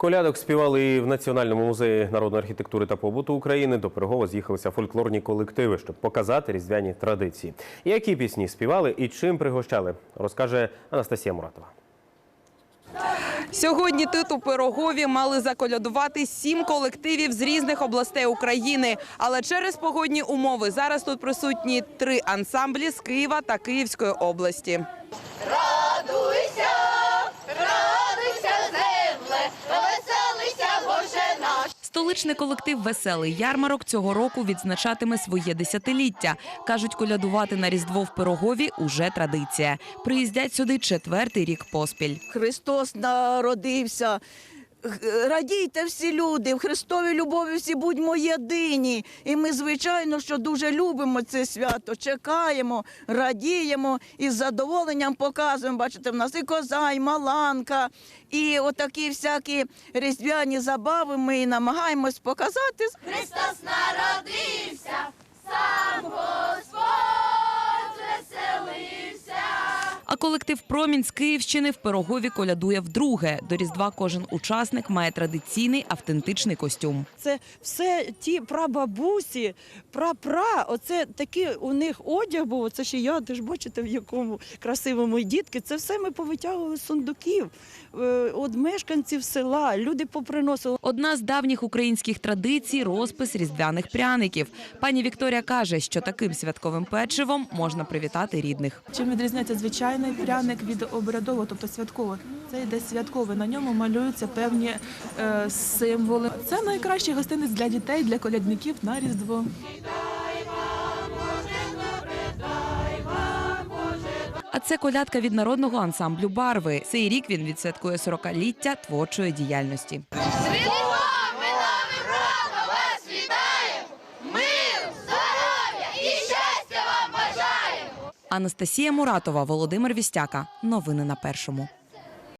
Колядок співали і в Національному музеї народної архітектури та побуту України. До Пирогова з'їхалися фольклорні колективи, щоб показати різдвяні традиції. Які пісні співали і чим пригощали, розкаже Анастасія Муратова. Сьогодні тут у Пирогові мали заколядувати сім колективів з різних областей України. Але через погодні умови зараз тут присутні три ансамблі з Києва та Київської області. Столичний колектив Веселий ярмарок цього року відзначатиме своє десятиліття. кажуть, колядувати на різдво в Пирогові уже традиція. Приїздять сюди четвертий рік поспіль. Христос народився. Радійте всі люди, в Христовій любові всі будьмо єдині. І ми, звичайно, що дуже любимо це свято, чекаємо, радіємо і з задоволенням показуємо. Бачите, в нас і коза, і маланка, і отакі всякі різдвяні забави ми і намагаємось показати. Христос народився, сам колектив Промінь з Київщини в Пирогові колядує вдруге. До Різдва кожен учасник має традиційний автентичний костюм. Це все ті прабабусі, прапра. Оце такий у них одяг був. Оце ще я, ти ж бачите, в якому красивому і дітки. Це все ми повитягували з сундуків е, від мешканців села. Люди поприносили. Одна з давніх українських традицій розпис різдвяних пряників. Пані Вікторія каже, що таким святковим печивом можна привітати рідних. Чим відрізняється звичайний пряник від обрядового, тобто святкового? Це йде святковий. На ньому малюються певні е, символи. Це найкращий гостинець для дітей, для колядників на різдво. А це колядка від народного ансамблю Барви. Цей рік він відсвяткує 40-ліття творчої діяльності. Анастасія Муратова, Володимир Вістяка. Новини на першому.